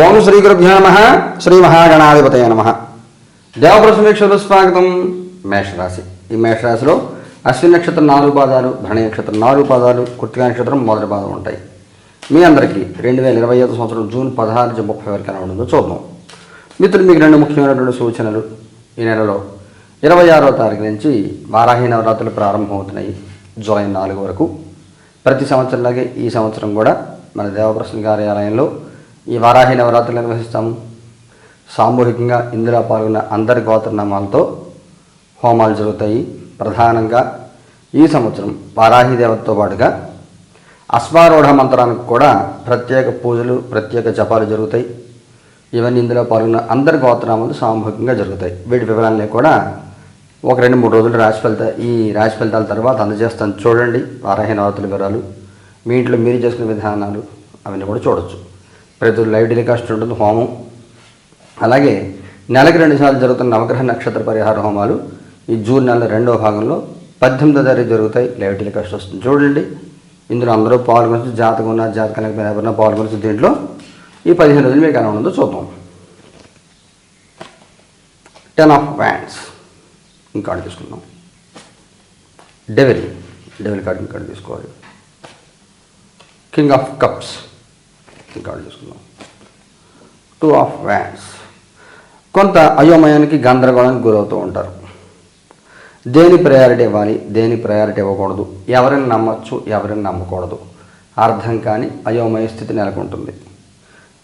ఓం శ్రీ గురుభ్యో నమ. శ్రీ మహాగణాధిపతయ నమ. దేవప్రసమీక్షలు స్వాగతం మేషరాశి. ఈ మేషరాశిలో అశ్విని నక్షత్రం నాలుగు పాదాలు భరణి నక్షత్రం నాలుగు పాదాలు కృతికా నక్షత్రం మొదటి పాదం ఉంటాయి. మీ అందరికీ రెండు వేల ఇరవై ఐదు సంవత్సరం జూన్ పదహారు నుంచి ముప్పై వరకు ఎలా ఉంటుందో చూద్దాం. మిత్రులు మీకు రెండు ముఖ్యమైనటువంటి సూచనలు. ఈ నెలలో ఇరవై ఆరో తారీఖు నుంచి వారాహి నవరాత్రులు ప్రారంభమవుతున్నాయి జూలై నాలుగు వరకు. ప్రతి సంవత్సరంలాగే ఈ సంవత్సరం కూడా మన దేవప్రసన్న కార్యాలయంలో ఈ వారాహి నవరాత్రులు నిర్వహిస్తాము. సామూహికంగా ఇందులో పాల్గొన్న అందరి గోత్రనామాలతో హోమాలు జరుగుతాయి. ప్రధానంగా ఈ సంవత్సరం వారాహి దేవతతో పాటుగా అశ్వారూఢ మంత్రానికి కూడా ప్రత్యేక పూజలు ప్రత్యేక జపాలు జరుగుతాయి. ఇవన్నీ ఇందులో పాల్గొన్న అందరి గోత్రనామాలు సామూహికంగా జరుగుతాయి. వీటి వివరాలన్నీ కూడా ఒక రెండు మూడు రోజులు రాశి ఫలితాలు ఈ రాశి ఫలితాల తర్వాత అందజేస్తాను. చూడండి వారాహి నవరాత్రుల వివరాలు. మీ ఇంట్లో మీరు చేసుకునే విధానాలు అవన్నీ కూడా చూడొచ్చు. ప్రతి లైవ్ టెలికాస్ట్ ఉంటుంది హోమం. అలాగే నెలకి రెండు సార్లు జరుగుతున్న నవగ్రహ నక్షత్ర పరిహార హోమాలు ఈ జూన్ నెల రెండవ భాగంలో పద్దెనిమిదో తారీఖు జరుగుతాయి. లైవ్ టెలికాస్ట్ వస్తుంది. చూడండి ఇందులో అందరూ పాల్గొనొచ్చు. జాతకం ఉన్న జాతకం లేకపోయినా ఎవరైనా పాల్గొనొచ్చు దీంట్లో. ఈ పదిహేను రోజులు మీకు ఎలా ఉందో చూద్దాం. టెన్ ఆఫ్ వ్యాండ్స్ ఇంకార్డు తీసుకుందాం. డెవిల్ డెవిల్ కార్డు ఇంకా తీసుకోవాలి. కింగ్ ఆఫ్ కప్స్ రికార్డు చేసుకుందాం. టూ ఆఫ్ వ్యాండ్స్ కొంత అయోమయానికి గందరగోళానికి గురవుతూ ఉంటారు. దేని ప్రయారిటీ ఇవ్వాలి? దేని ప్రయారిటీ ఇవ్వకూడదు? ఎవరిని నమ్మచ్చు? ఎవరిని నమ్మకూడదు? అర్థం కాని అయోమయ స్థితి నెలకొంటుంది.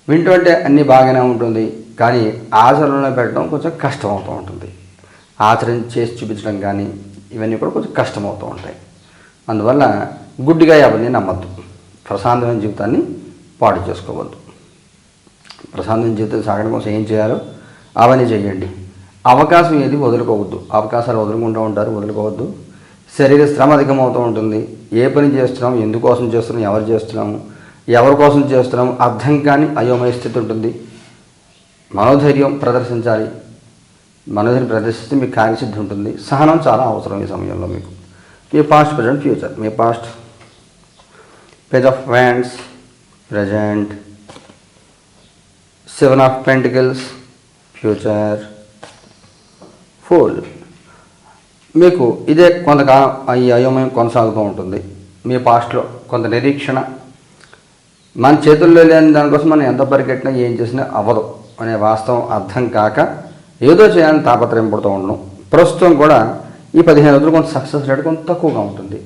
వింటుంటే అన్నీ బాగానే ఉంటుంది కానీ ఆచరణలో పెట్టడం కొంచెం కష్టం అవుతూ ఉంటుంది. ఆచరణ చేసి చూపించడం కానీ ఇవన్నీ కూడా కొంచెం కష్టమవుతూ ఉంటాయి. అందువల్ల గుడ్డిగా ఎవరిని నమ్మద్దు. ప్రశాంతమైన జీవితాన్ని పాడు చేసుకోవద్దు. ప్రశాంతం జీవితం సాగడం కోసం ఏం చేయాలో అవన్నీ చేయండి అవకాశం ఏది వదులుకోవద్దు. అవకాశాలు వదులుకుంటూ ఉంటారు వదులుకోవద్దు. శరీర శ్రమ అధికమవుతూ ఉంటుంది. ఏ పని చేస్తున్నాం ఎందుకోసం చేస్తున్నాం ఎవరు చేస్తున్నాము ఎవరి కోసం చేస్తున్నాము అర్థం కాని అయోమయ స్థితి ఉంటుంది. మనోధైర్యం ప్రదర్శించాలి. మనోధైర్యం ప్రదర్శిస్తే మీకు కార్యసిద్ధి ఉంటుంది. సహనం చాలా అవసరం ఈ సమయంలో మీకు. మీ past present future me past page of wands present seven of pentacles future fool మీకు ఇదే కొంతకాలం ఈ అయోమయం కొనసాగుతూ ఉంటుంది. మీ పాస్ట్లో కొంత నిరీక్షణ. మన చేతుల్లో లేని దానికోసం మనం ఎంత పరిగెట్టినా ఏం చేసినా అవ్వదు అనే వాస్తవం అర్థం కాక ఏదో చేయాలని తాపత్రయం పడుతూ ఉండడం ప్రస్తుతం కూడా ఈ పదిహేను రోజులు కొంత సక్సెస్ రేట్ కొంత తక్కువగా ఉంటుంది.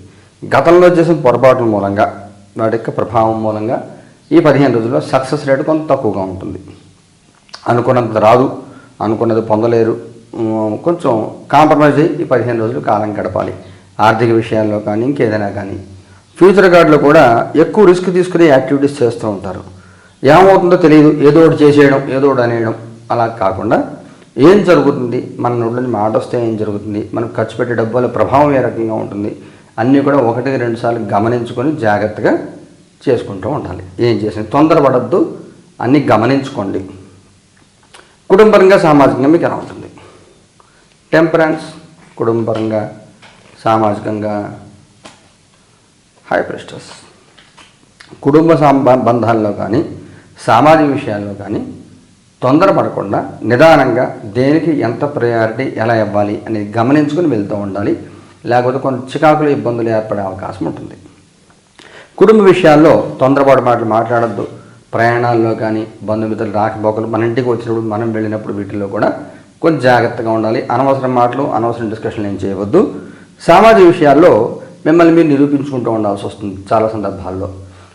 గతంలో చేసిన పొరపాట్ల మూలంగా వాటి యొక్క ప్రభావం మూలంగా ఈ పదిహేను రోజుల్లో సక్సెస్ రేట్ కొంత తక్కువగా ఉంటుంది. అనుకున్నంత రాదు అనుకున్నది పొందలేరు. కొంచెం కాంప్రమైజ్ అయ్యి ఈ పదిహేను రోజులు కాలం గడపాలి. ఆర్థిక విషయాల్లో కానీ ఇంకేదైనా కానీ. ఫ్యూచర్ గార్డులో కూడా ఎక్కువ రిస్క్ తీసుకునే యాక్టివిటీస్ చేస్తూ ఉంటారు. ఏమవుతుందో తెలియదు. ఏదో ఒకటి చేసేయడం ఏదో ఒకటి అనేయడం అలా కాకుండా ఏం జరుగుతుంది? మన నోట్లోని మాట వస్తే ఏం జరుగుతుంది? మనం ఖర్చు పెట్టే డబ్బు వల్ల ప్రభావం ఏ రకంగా ఉంటుంది? అన్నీ కూడా ఒకటికి రెండు సార్లు గమనించుకొని జాగ్రత్తగా చేసుకుంటూ ఉండాలి. ఏం చేసిన తొందరపడద్దు. అన్నీ గమనించుకోండి. కుటుంబరంగా సామాజికంగా మీకు ఎలా ఉంటుంది? టెంపరెన్స్ కుటుంబరంగా సామాజికంగా హై ప్రెస్టర్స్ కుటుంబ బంధాల్లో కానీ సామాజిక విషయాల్లో కానీ తొందరపడకుండా నిదానంగా దేనికి ఎంత ప్రయారిటీ ఎలా ఇవ్వాలి అనేది గమనించుకుని వెళ్తూ ఉండాలి. లేకపోతే కొన్ని చికాకులు ఇబ్బందులు ఏర్పడే అవకాశం ఉంటుంది. కుటుంబ విషయాల్లో తొందరపాటు మాటలు మాట్లాడద్దు. ప్రయాణాల్లో కానీ బంధుమిత్రులు రాకపోకలు మన ఇంటికి వచ్చినప్పుడు మనం వెళ్ళినప్పుడు వీటిల్లో కూడా కొంచెం జాగ్రత్తగా ఉండాలి. అనవసరం మాటలు అనవసరం డిస్కషన్లు ఏం చేయవద్దు. సామాజిక విషయాల్లో మిమ్మల్ని మీరు నిరూపించుకుంటూ ఉండాల్సి వస్తుంది చాలా సందర్భాల్లో.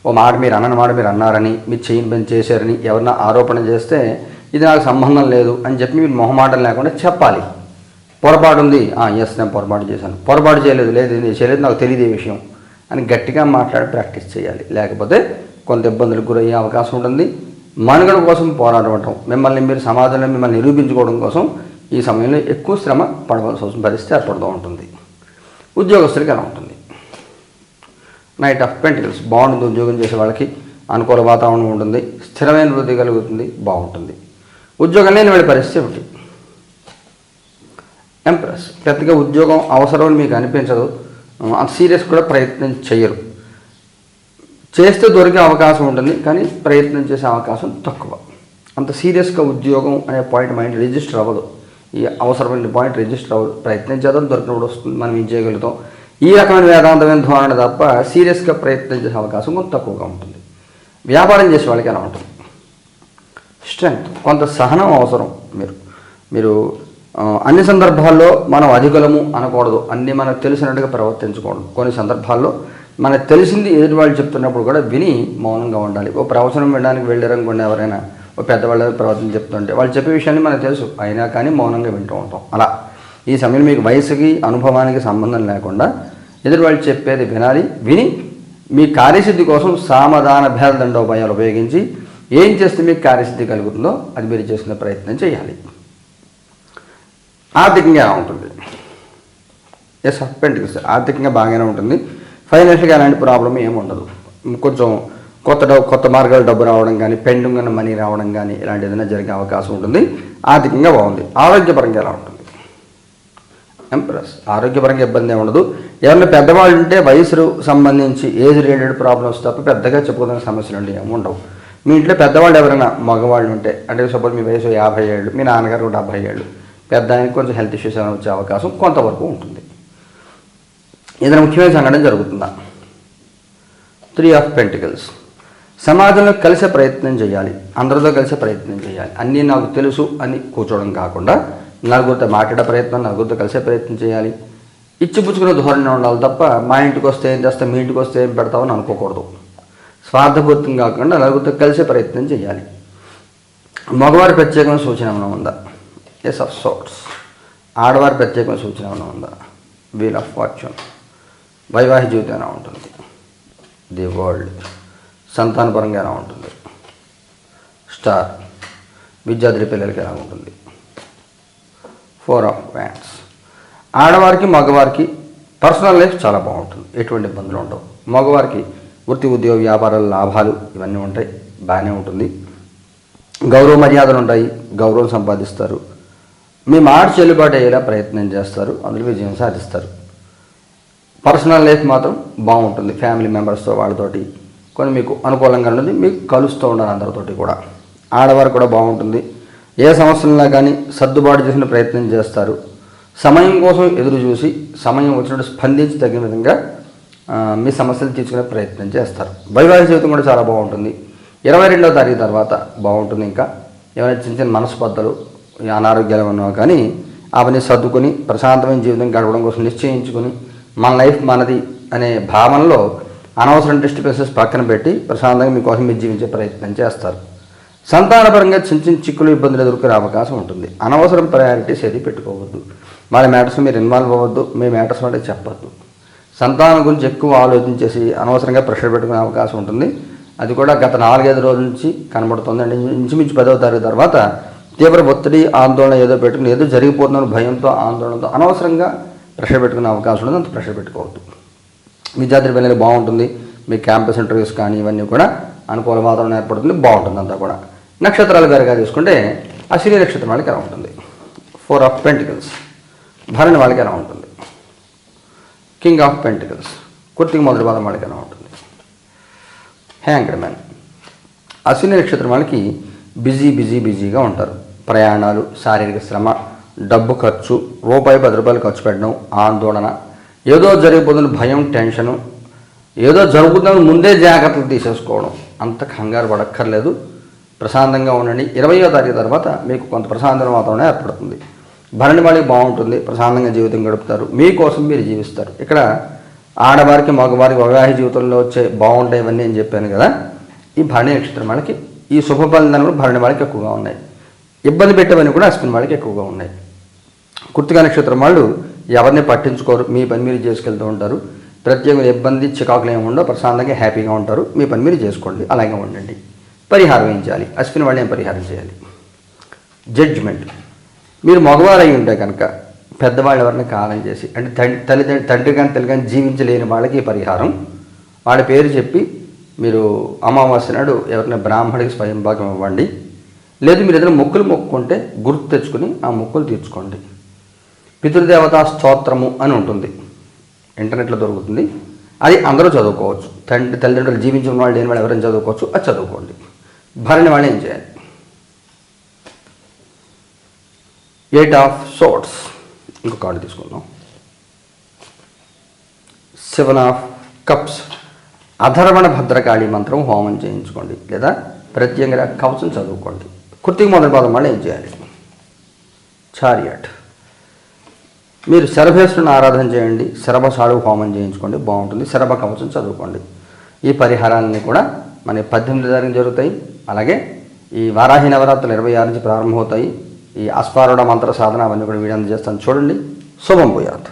ఓ మాట మీరు అన్న మాట మీరు అన్నారని మీరు చేయని పని చేశారని ఎవరన్నా ఆరోపణ చేస్తే ఇది నాకు సంబంధం లేదు అని చెప్పి మీరు మొహమాటం లేకుండా చెప్పాలి. పొరపాటు ఉంది. ఎస్ నేను పొరపాటు చేశాను. పొరపాటు చేయలేదు లేదు నేను చేయలేదు నాకు తెలియదు ఈ విషయం. అని గట్టిగా మాట్లాడి ప్రాక్టీస్ చేయాలి. లేకపోతే కొంత ఇబ్బందులకు గురయ్యే అవకాశం ఉంటుంది. మనుగడ కోసం పోరాడటం మిమ్మల్ని మీరు సమాజంలో మిమ్మల్ని నిరూపించుకోవడం కోసం ఈ సమయంలో ఎక్కువ శ్రమ పడవలసి వస్తుంది పరిస్థితి ఏర్పడుతూ ఉంటుంది. ఉద్యోగస్తులకి ఎలా ఉంటుంది. నైట్ ఆఫ్ పెంటికల్స్ బాగుంటుంది. ఉద్యోగం చేసే వాళ్ళకి అనుకూల వాతావరణం ఉంటుంది. స్థిరమైన వృద్ధి కలుగుతుంది. బాగుంటుంది. ఉద్యోగం లేని వాళ్ళ పరిస్థితి ఒకటి ఎంప్రెస్ పెద్దగా ఉద్యోగం అవసరం మీకు అనిపించదు. అంత సీరియస్ కూడా ప్రయత్నం చేయరు. చేస్తే దొరికే అవకాశం ఉంటుంది కానీ ప్రయత్నం చేసే అవకాశం తక్కువ. అంత సీరియస్గా ఉద్యోగం అనే పాయింట్ మైండ్ రిజిస్టర్ అవ్వదు. ఈ అవసరమైన పాయింట్ రిజిస్టర్ అవ్వదు ప్రయత్నం చేద్దాం దొరికినప్పుడు వస్తుంది మనం ఏం చేయగలుగుతాం. ఈ రకమైన వేదాంతమైన ధోరణి తప్ప సీరియస్గా ప్రయత్నం చేసే అవకాశం కొంత తక్కువగా ఉంటుంది. వ్యాపారం చేసే వాళ్ళకి ఎలా ఉంటుంది. స్ట్రెంగ్త్ కొంత సహనం అవసరం మీరు. మీరు అన్ని సందర్భాల్లో మనం అధికలము అనకూడదు. అన్నీ మనకు తెలిసినట్టుగా ప్రవర్తించకూడదు కొన్ని సందర్భాల్లో మనకు తెలిసింది ఎదుటి వాళ్ళు చెప్తున్నప్పుడు కూడా విని మౌనంగా ఉండాలి. ఓ ప్రవచనం వినడానికి వెళ్ళారనుకోండి ఎవరైనా ఓ పెద్దవాళ్ళ ప్రవర్తన చెప్తుంటే వాళ్ళు చెప్పే విషయాన్ని మనకు తెలుసు. అయినా కానీ మౌనంగా వింటూ ఉంటాం. అలా. ఈ సమయం మీకు వయసుకి అనుభవానికి సంబంధం లేకుండా ఎదుటి వాళ్ళు చెప్పేది వినాలి విని మీ కార్యసిద్ధి కోసం సామధాన భేద దండోపాయాలు ఉపయోగించి ఏం చేస్తే మీకు కార్యసిద్ధి కలుగుతుందో అది మీరు చేసుకునే ప్రయత్నం చేయాలి. ఆర్థికంగా ఉంటుంది. ఎస్ పెంటికల్స్ ఆర్థికంగా బాగానే ఉంటుంది. ఫైనాన్షియల్గా ఎలాంటి ప్రాబ్లం ఏమి ఉండదు. కొంచెం కొత్త డబ్బు కొత్త మార్గాలు డబ్బు రావడం కానీ పెండింగ్ ఉన్న మనీ రావడం కానీ ఇలాంటి ఏదైనా జరిగే అవకాశం ఉంటుంది. ఆర్థికంగా బాగుంది. ఆరోగ్యపరంగా ఎలా ఉంటుంది? ఎంప్రెస్ ఆరోగ్యపరంగా ఇబ్బంది ఏమి ఉండదు. ఎవరైనా పెద్దవాళ్ళు ఉంటే వయసు సంబంధించి ఏజ్ రిలేటెడ్ ప్రాబ్లమ్స్ తప్ప పెద్దగా చెప్పుకోదన్న సమస్యలు ఉండి ఏమి ఉండవు. మీ ఇంట్లో పెద్దవాళ్ళు ఎవరైనా మగవాళ్ళు ఉంటే అంటే సపోజ్ మీ వయసు యాభై ఏళ్ళు మీ నాన్నగారు డెబ్భై ఏళ్ళు. పెద్ద ఆయనకి కొంచెం హెల్త్ ఇష్యూస్ ఏమైనా వచ్చే అవకాశం కొంతవరకు ఉంటుంది. ఏదైనా ముఖ్యమైన సంఘటన జరుగుతుందా? త్రీ ఆఫ్ పెంటికల్స్ సమాజంలో కలిసే ప్రయత్నం చేయాలి. అందరితో కలిసే ప్రయత్నం చేయాలి. అన్నీ నాకు తెలుసు అని కూర్చోవడం కాకుండా నలుగురితో మాట్లాడే ప్రయత్నం నలుగురితో కలిసే ప్రయత్నం చేయాలి. ఇచ్చిపుచ్చుకునే ధోరణి ఉండాలి తప్ప మా ఇంటికి వస్తే ఏం చేస్తా? మీ ఇంటికి వస్తే ఏం పెడతామని అనుకోకూడదు. స్వార్థపూర్తం కాకుండా నలుగురితో కలిసే ప్రయత్నం చేయాలి. మగవారి ప్రత్యేకమైన సూచన ఏమైనా ఉందా? ఎస్ ఆఫ్ సోట్స్ ఆడవారి ప్రత్యేకమైన సూచన ఏమైనా ఉందా? వీల్ ఆఫ్ ఫార్చ్యూన్ వైవాహిక జీవితం ఎలా ఉంటుంది? ది వరల్డ్ సంతానపరంగా ఎలా ఉంటుంది? స్టార్ విద్యార్థి పిల్లలకి ఎలా ఉంటుంది? ఫోర్ ఆఫ్ వ్యాన్స్ ఆడవారికి మగవారికి పర్సనల్ లైఫ్ చాలా బాగుంటుంది. ఎటువంటి ఇబ్బందులు ఉండవు. మగవారికి వృత్తి ఉద్యోగ వ్యాపారాల లాభాలు ఇవన్నీ ఉంటాయి. బాగానే ఉంటుంది. గౌరవ మర్యాదలు ఉంటాయి. గౌరవం సంపాదిస్తారు. మీ మాట చెల్లుబాటు అయ్యేలా ప్రయత్నం చేస్తారు అందులో విజయం సాధిస్తారు. పర్సనల్ లైఫ్ మాత్రం బాగుంటుంది ఫ్యామిలీ మెంబర్స్తో వాళ్ళతోటి. కొన్ని మీకు అనుకూలంగా ఉంటుంది మీకు కలుస్తూ ఉండాలి అందరితోటి కూడా. ఆడవారు కూడా బాగుంటుంది. ఏ సమస్యలన్నా కానీ సర్దుబాటు చేసిన ప్రయత్నం చేస్తారు. సమయం కోసం ఎదురు చూసి సమయం వచ్చినట్టు స్పందించి తగిన విధంగా మీ సమస్యలు తీర్చుకునే ప్రయత్నం చేస్తారు. వైవాహిక జీవితం కూడా చాలా బాగుంటుంది. ఇరవై రెండవ తారీఖు తర్వాత బాగుంటుంది ఇంకా. ఏమైనా చిన్న చిన్న మనస్పర్ధలు అనారోగ్యాలు ఉన్నావు కానీ అవన్నీ సర్దుకొని ప్రశాంతమైన జీవితం గడపడం కోసం నిశ్చయించుకొని మన లైఫ్ మనది అనే భావనలో అనవసరం డిస్టర్బెన్సెస్ పక్కన పెట్టి ప్రశాంతంగా మీకోసం మీరు జీవించే ప్రయత్నం చేస్తారు. సంతానపరంగా చిన్న చిన్న చిక్కులు ఇబ్బందులు ఎదుర్కొనే అవకాశం ఉంటుంది. అనవసరం ప్రయారిటీస్ ఏది పెట్టుకోవద్దు. వాళ్ళ మ్యాటర్స్ మీరు ఇన్వాల్వ్ అవ్వద్దు మీ మ్యాటర్స్ వాటి చెప్పద్దు. సంతానం గురించి ఎక్కువ ఆలోచించేసి అనవసరంగా ప్రెషర్ పెట్టుకునే అవకాశం ఉంటుంది. అది కూడా గత నాలుగైదు రోజుల నుంచి కనబడుతుంది. అంటే ఇంచుమించు పదవ తారీఖు తర్వాత తీవ్ర ఒత్తిడి ఆందోళన ఏదో పెట్టుకుని ఏదో జరిగిపోతుందని భయంతో ఆందోళనతో అనవసరంగా ప్రెషర్ పెట్టుకునే అవకాశం ఉంటుంది అంత ప్రెషర్ పెట్టుకోవద్దు. విద్యార్థి వెళ్ళి బాగుంటుంది మీ క్యాంపస్ ఇంటర్వ్యూస్ కానీ ఇవన్నీ కూడా అనుకూల వాతావరణం ఏర్పడుతుంది బాగుంటుంది అంతా కూడా. నక్షత్రాలు గారిగా తీసుకుంటే అశ్విని నక్షత్రం వాళ్ళకి ఎలా ఉంటుంది? Four of pentacles. భరణి వాళ్ళకి ఎలా ఉంటుంది? King of pentacles. కుర్తికి మొదటి పాదం వాళ్ళకి ఎలా ఉంటుంది? Hanged man. అశ్విని నక్షత్రం వాళ్ళకి బిజీ బిజీ బిజీగా ఉంటారు. ప్రయాణాలు శారీరక శ్రమ డబ్బు ఖర్చు రూపాయి పది రూపాయలు ఖర్చు పెట్టడం ఆందోళన ఏదో జరిగిపోతున్న భయం టెన్షను ఏదో జరుగుతుందని ముందే జాగ్రత్తలు తీసేసుకోవడం. అంత కంగారు పడక్కర్లేదు. ప్రశాంతంగా ఉండండి. ఇరవయో తారీఖు తర్వాత మీకు కొంత ప్రశాంతత వాతావరణం ఏర్పడుతుంది. భరణి వాళ్ళకి బాగుంటుంది. ప్రశాంతంగా జీవితం గడుపుతారు. మీకోసం మీరు జీవిస్తారు. ఇక్కడ ఆడవారికి మగవారికి వైవాహిక జీవితంలో వచ్చే బాగుంటాయి ఇవన్నీ అని చెప్పాను కదా. ఈ భరణి నక్షత్రం వాళ్ళకి ఈ శుభ ఫలితాలు భరణి వాళ్ళకి ఎక్కువగా ఉన్నాయి. ఇబ్బంది పెట్టవని కూడా అశ్విన్ వాళ్ళకి ఎక్కువగా ఉన్నాయి. కుర్తిగా నక్షత్రం వాళ్ళు ఎవరిని పట్టించుకోరు మీ పని మీరు చేసుకెళ్తూ ఉంటారు. ప్రత్యేక ఇబ్బంది చికాకులు ఏమి ఉండవు ప్రశాంతంగా హ్యాపీగా ఉంటారు. మీ పని మీరు చేసుకోండి అలాగే ఉండండి. పరిహారం ఏం చేయాలి? అశ్విన్ వాళ్ళు ఏం పరిహారం చేయాలి? జడ్జిమెంట్ మీరు మగవారు అయి ఉంటే కనుక పెద్దవాళ్ళు ఎవరిని కాలం చేసి అంటే తండ్రి తల్లిదండ్రి తండ్రి కానీ తల్లి కానీ జీవించలేని వాళ్ళకి పరిహారం. వాళ్ళ పేరు చెప్పి మీరు అమావాస్య నాడు ఎవరిని బ్రాహ్మడికి స్వయంభాగం ఇవ్వండి. లేదు మీరు ఏదైనా మొక్కులు మొక్కుకుంటే గుర్తు తెచ్చుకుని ఆ మొక్కులు తీర్చుకోండి. పితృదేవతా స్తోత్రము అని ఉంటుంది. ఇంటర్నెట్లో దొరుకుతుంది. అది అందరూ చదువుకోవచ్చు. తండ్రి తల్లిదండ్రులు జీవించిన వాళ్ళు లేని వాళ్ళు ఎవరైనా చదువుకోవచ్చు. అది చదువుకోండి. భరణి వాళ్ళు ఏం చేయాలి? ఎయిట్ ఆఫ్ సోట్స్ ఇంకో కార్డు తీసుకుందాం. సెవెన్ ఆఫ్ కప్స్ అధర్వణ భద్రకాళి మంత్రం హోమం చేయించుకోండి. లేదా ప్రత్యేకంగా కవచం చదువుకోండి. కుర్తికి మొదటి పదం మళ్ళీ ఏం చేయాలి? చారియట్ మీరు శరభేశ్వరుని ఆరాధన చేయండి శరభసాడు హోమం చేయించుకోండి బాగుంటుంది. శరభ కవచం చదువుకోండి. ఈ పరిహారాన్ని కూడా మన పద్దెనిమిది తారీఖు జరుగుతాయి. అలాగే ఈ వారాహి నవరాత్రులు ఇరవై ఆరు నుంచి ప్రారంభమవుతాయి. ఈ అస్పారుడ మంత్ర సాధన అవన్నీ కూడా వీడియో అందజేస్తాను చూడండి. శుభం పోయాత్